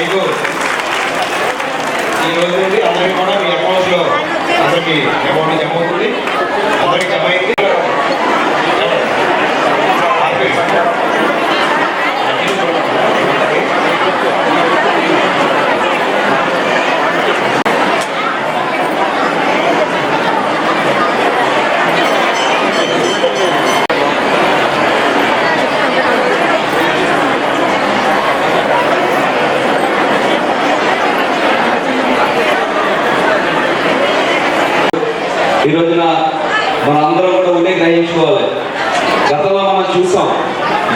మీకు ఈ రోజు నుండి అందరికీ కూడా మీ అకౌంట్స్ అందరికీ అమౌంట్ జమ అవుతుంది. అందరికి జమ అయింది. ఈ రోజున మన అందరం కూడా ఉండే గ్రహించుకోవాలి. గతంలో మనం చూసాం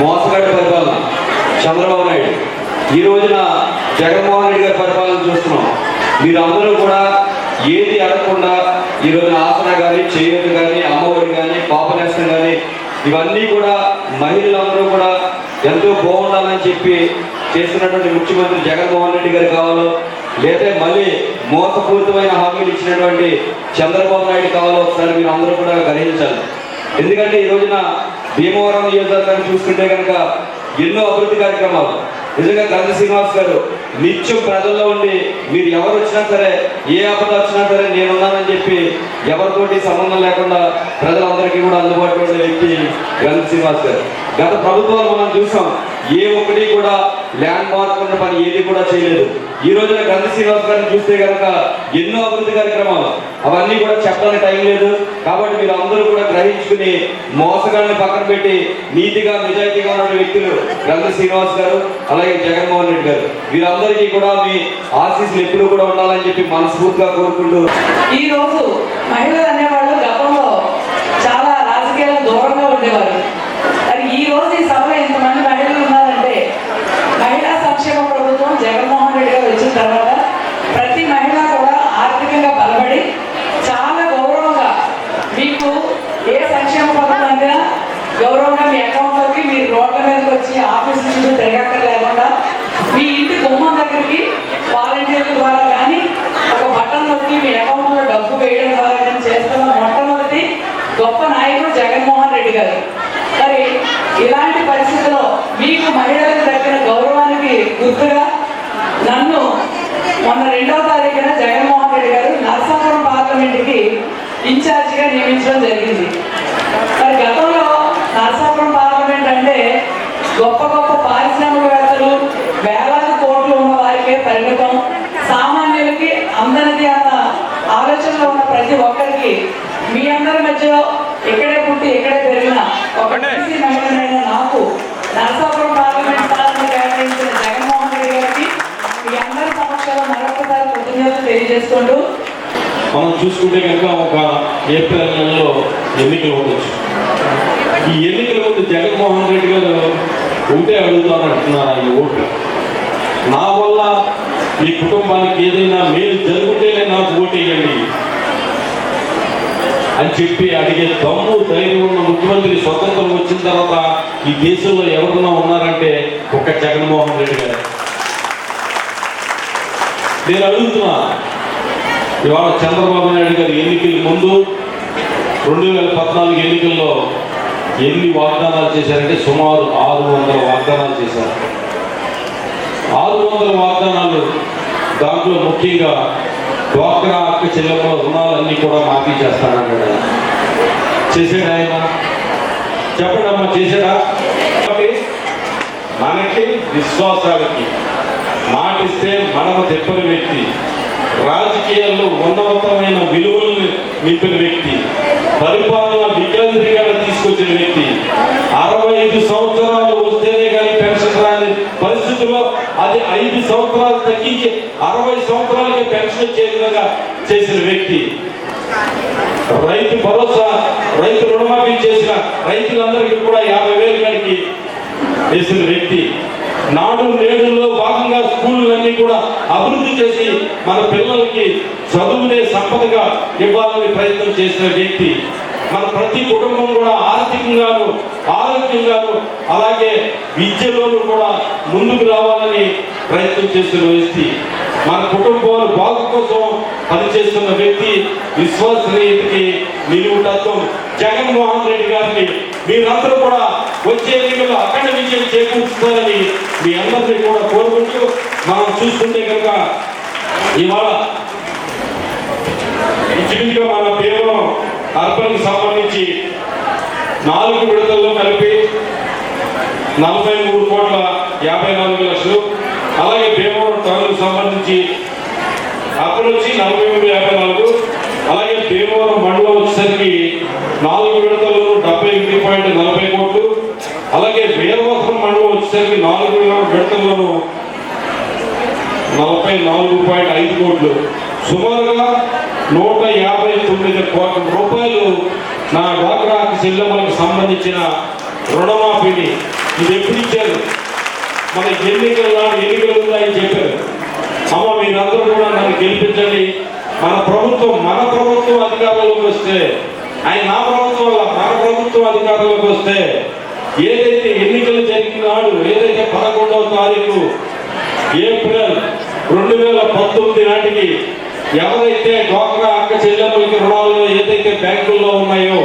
మోసగాడి పరిపాలన చంద్రబాబు నాయుడు. ఈ రోజున జగన్మోహన్ రెడ్డి గారి పరిపాలన చూస్తున్నాం. మీరందరూ కూడా ఏది అడగకుండా ఈ రోజున ఆసన కానీ చేయూత కానీ అమ్మఒడి కానీ పాపనేస్తం కానీ ఇవన్నీ కూడా మహిళలందరూ కూడా ఎంతో బాగుండాలని చెప్పి చేస్తున్నటువంటి ముఖ్యమంత్రి జగన్మోహన్ రెడ్డి గారు కావాలో లేదా మళ్ళీ మోసపూరితమైన హామీలు ఇచ్చినటువంటి చంద్రబాబు నాయుడు కావాలో ఒకసారి మీరు అందరూ కూడా గ్రహించాలి. ఎందుకంటే ఈ రోజున భీమవరం నియోజకవర్గాన్ని చూసుకుంటే కనుక ఎన్నో అభివృద్ధి కార్యక్రమాలు. నిజంగా గంధ శ్రీనివాస్ గారు నిత్యం ప్రజల్లో ఉండి మీరు ఎవరు వచ్చినా సరే ఏ ఆపద వచ్చినా సరే నేనున్నానని చెప్పి ఎవరితోటి సంబంధం లేకుండా ప్రజలందరికీ కూడా అందుబాటులో ఉండే వ్యక్తి గంధ శ్రీనివాస్ గారు. గత ప్రభుత్వాలు మనం చూసాం ఏ ఒక్కటి కూడా ల్యాండ్ మార్క్ ఉన్న పని ఏది కూడా చేయలేదు. ఈ రోజున గంధ శ్రీనివాస్ గారిని చూస్తే కనుక ఎన్నో అభివృద్ధి కార్యక్రమాలు. అవన్నీ కూడా చెప్పడానికి టైం లేదు. కాబట్టి మీరు అందరూ కూడా గ్రహించుకుని మోసగాళ్ళని పక్కన పెట్టి నీతిగా నిజాయితీగా ఉన్న వ్యక్తులు గంధ శ్రీనివాస్ గారు అలాగే జగన్మోహన్ రెడ్డి గారు. వీరందరికీ కూడా మీ ఆశీస్సులు ఎప్పుడూ కూడా ఉండాలని చెప్పి మనస్ఫూర్తిగా కోరుకుంటూ ఈ రోజు మహిళలు అనేవాళ్ళు గతంలో చాలా రాజకీయాలకు దూరంగా ఉండేవారు. కానీ ఈ రోజు ఈ సభలో ఇంతమంది మహిళలు ఉన్నారంటే మహిళా సంక్షేమ ప్రభుత్వం జగన్మోహన్ రెడ్డి గారు వచ్చిన తర్వాత ప్రతి మహిళ కూడా ఆర్థికంగా బలపడి చాలా గౌరవంగా మీకు ఏ సంక్షేమ పథకం అందినా గౌరవంగా మీ అకౌంట్లోకి మీరు రోడ్ల మీదకి వచ్చి ఆఫీస్ చుట్టూ తిరగక్కర్ లేకుండా మీ ఇంటి గుమ్మం దగ్గరికి వాలంటీర్ల ద్వారా కానీ ఒక బటన్ నొక్కి మీ అకౌంట్లో డబ్బు వేయడం ద్వారా కానీ చేస్తున్న మొట్టమొదటి గొప్ప నాయకుడు జగన్మోహన్ రెడ్డి గారు మరి ఇలాంటి పరిస్థితుల్లో మీకు మహిళలకు దక్కిన గౌరవానికి గుర్తుగా నన్ను మొన్న రెండవ తారీఖున జగన్మోహన్ రెడ్డి గారు నరసాపురం పార్లమెంట్కి ఇన్ఛార్జిగా నియమించడం జరిగింది. మరి గతంలో నరసాపురం పార్లమెంట్ అంటే గొప్ప గొప్ప పారిశ్రామికవేత్తలు వేలాది కోట్లు ఉన్న వారికే పరిమితం. సామాన్యులకి అందరిది అన్న ఆలోచనలో ఉన్న ప్రతి ఒక్కరికి మీ అందరి మధ్యలో ఇక్కడే పుట్టి ఇక్కడే పెరిగిన ఒక బీసీ మహిళనైన నాకు నరసాపురం పార్లమెంట్ స్థానాన్ని కేటాయించిన జగన్మోహన్ రెడ్డి గారికి మీ అందరి సమక్షంలో మరొకసారి కృతజ్ఞతలు మనం చూసుకుంటే కనుక ఒక ఏప్రిల్ నెలలో ఎన్నికలు ఉండొచ్చు. ఈ ఎన్నికల ముందు జగన్మోహన్ రెడ్డి గారు ఉంటే అడుగుతానంటున్నారు ఈ ఓట్లు? నా వల్ల ఈ కుటుంబానికి ఏదైనా మేలు జరుగుతేనే నాకు ఓటేయండి అని చెప్పి అడిగే దమ్ము ధైర్యం ఉన్న ముఖ్యమంత్రి స్వతంత్రం వచ్చిన తర్వాత ఈ దేశంలో ఎవరన్నా ఉన్నారంటే ఒక జగన్మోహన్ రెడ్డి గారు. నేను అడుగుతున్నా ఇవాళ చంద్రబాబు నాయుడు గారి ఎన్నికల ముందు రెండు వేల పద్నాలుగు ఎన్నికల్లో ఎన్ని వాగ్దానాలు చేశారంటే సుమారు ఆరు వందల వాగ్దానాలు చేశారు. ఆరు వందల వాగ్దానాలు దాంట్లో ముఖ్యంగా డ్వాక్రా అక్క చెల్లెమ్మల రుణాలన్నీ కూడా మాఫీ చేస్తానన్నాడు ఆయన. చేశాడా ఆయన? చెప్పండి అమ్మ చేశాడా? మనకి విశ్వాసాలకి మాటిస్తే మనము తెప్పని వ్యక్తి. రాజకీయాల్లో ఉన్నతమైన విలువలను నింపిన వ్యక్తి పరిపాలన వికేంద్రీకరణ తీసుకొచ్చిన వ్యక్తి అరవై ఐదు సంవత్సరాలు వస్తేనే కానీ పెన్షన్ రాని పరిస్థితుల్లో అది ఐదు సంవత్సరాలు తగ్గించి అరవై సంవత్సరాలకి పెన్షన్ వచ్చే విధంగా చేసిన వ్యక్తి. రైతు భరోసా రైతు రుణమాఫీ చేసిన రైతులందరికీ కూడా యాభై వేలు కాడికి వేసిన వ్యక్తి. నాడు నేడులో భాగంగా స్కూళ్ళన్నీ కూడా అభివృద్ధి చేసి మన పిల్లలకి చదువునే సంపదగా ఇవ్వాలని ప్రయత్నం చేసిన వ్యక్తి మన ప్రతి కుటుంబం కూడా ఆర్థికంగాను ఆరోగ్యంగాను అలాగే విద్యలోనూ కూడా ముందుకు రావాలని ప్రయత్నం చేస్తున్న వ్యక్తి మన కుటుంబాలు బాగు కోసం పనిచేస్తున్న వ్యక్తి విశ్వసనీయతకి నిలువుటత్వం. జగన్మోహన్ రెడ్డి గారిని మీరందరూ కూడా వచ్చే ఎన్నికల్లో అఖండ విజయం చేకూరుస్తారని మీ అందరినీ కూడా కోరుకుంటూ మనం చూస్తుంటే కనుక ఇవాళ ఇంచుమించుగా మన కేవలం అర్బన్ సంబంధించి నాలుగు విడతల్లో కలిపి నలభై మూడు కోట్ల యాభై నాలుగు లక్షలు అలాగే భీమవరం టౌన్కు సంబంధించి అప్పుడు వచ్చి నలభై మూడు యాభై నాలుగు అలాగే భీమవరం మండలం వచ్చేసరికి నాలుగు విడతలు డెబ్బై ఎనిమిది పాయింట్ నలభై కోట్లు అలాగే వీరవసరం మండలం వచ్చేసరికి నాలుగు విడతల్లోనూ నలభై నాలుగు పాయింట్ ఐదు కోట్లు. సుమారుగా నూట యాభై తొమ్మిది కోట్ల రూపాయలు నా డ్వాక్రా చెల్లెమ్మలకు సంబంధించిన రుణమాఫీని ఇది ఎప్పుడు ఇచ్చారు? మన ఎన్నికల నాడు ఎన్నికలు ఉన్నాయని చెప్పారు. అమ్మ మీరందరూ కూడా నన్ను గెలిపించండి. మన ప్రభుత్వం మన ప్రభుత్వం అధికారంలోకి వస్తే ఆయన నా ప్రభుత్వం వల్ల మన ప్రభుత్వం అధికారంలోకి వస్తే ఏదైతే ఎన్నికలు జరిగిన నాడు ఏదైతే పదకొండవ తారీఖు ఏప్రిల్ రెండు వేల పంతొమ్మిది నాటికి ఎవరైతే డ్వాక్రా అక్క చెల్లెమ్మలకి రుణాలు ఏదైతే బ్యాంకుల్లో ఉన్నాయో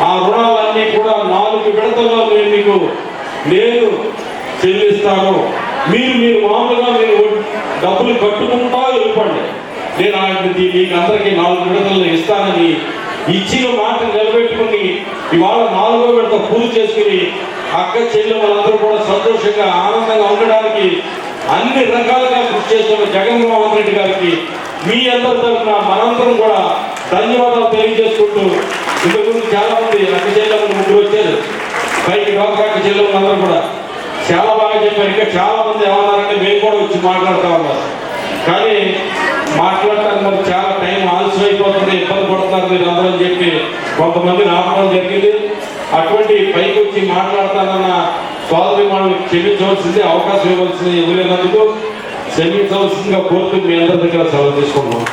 ఆ రుణాలన్నీ కూడా నాలుగు విడతల్లో నేను మీకు నేను చెల్లిస్తాను. మీరు మీరు మామూలుగా మీరు డబ్బులు కట్టుకుంటా వెళ్ళిపోండి. నేను ఆయన మీకు అందరికీ నాలుగు విడతలను ఇస్తానని ఇచ్చిన మాట నిలబెట్టుకుని ఇవాళ నాలుగో విడత పూజ చేసుకుని అక్క చెల్లెమ్మలందరూ కూడా సంతోషంగా ఆనందంగా ఉండడానికి అన్ని రకాలుగా కృషి చేసిన జగన్మోహన్ రెడ్డి గారికి మీ అందరి తరఫున మనందరం కూడా ధన్యవాదాలు తెలియజేసుకుంటూ ఇంతకుముందు చాలా మంది అక్క చెల్లెమ్మలు ముగ్గురు వచ్చారు పైకి డోక్రా అక్క అందరూ కూడా చాలా బాగా చెప్పారు. ఇంకా చాలా మంది ఏమన్నారంటే మేము కూడా వచ్చి మాట్లాడుతూ ఉన్నారు. కానీ మాట్లాడటానికి మరి చాలా టైం ఆలస్యం అయిపోతుంది ఇబ్బంది పడుతున్నారు మీరు అందరూ అని చెప్పి కొంతమంది రావడం జరిగింది. అటువంటి పైకి వచ్చి మాట్లాడతానన్న సోదరి మనం క్షమించవలసింది అవకాశం ఇవ్వవలసింది ఎవరైనందుకు క్షమించవలసిందిగా కోరుతూ మీ అందరి దగ్గర సెలవు తీసుకుంటున్నాం.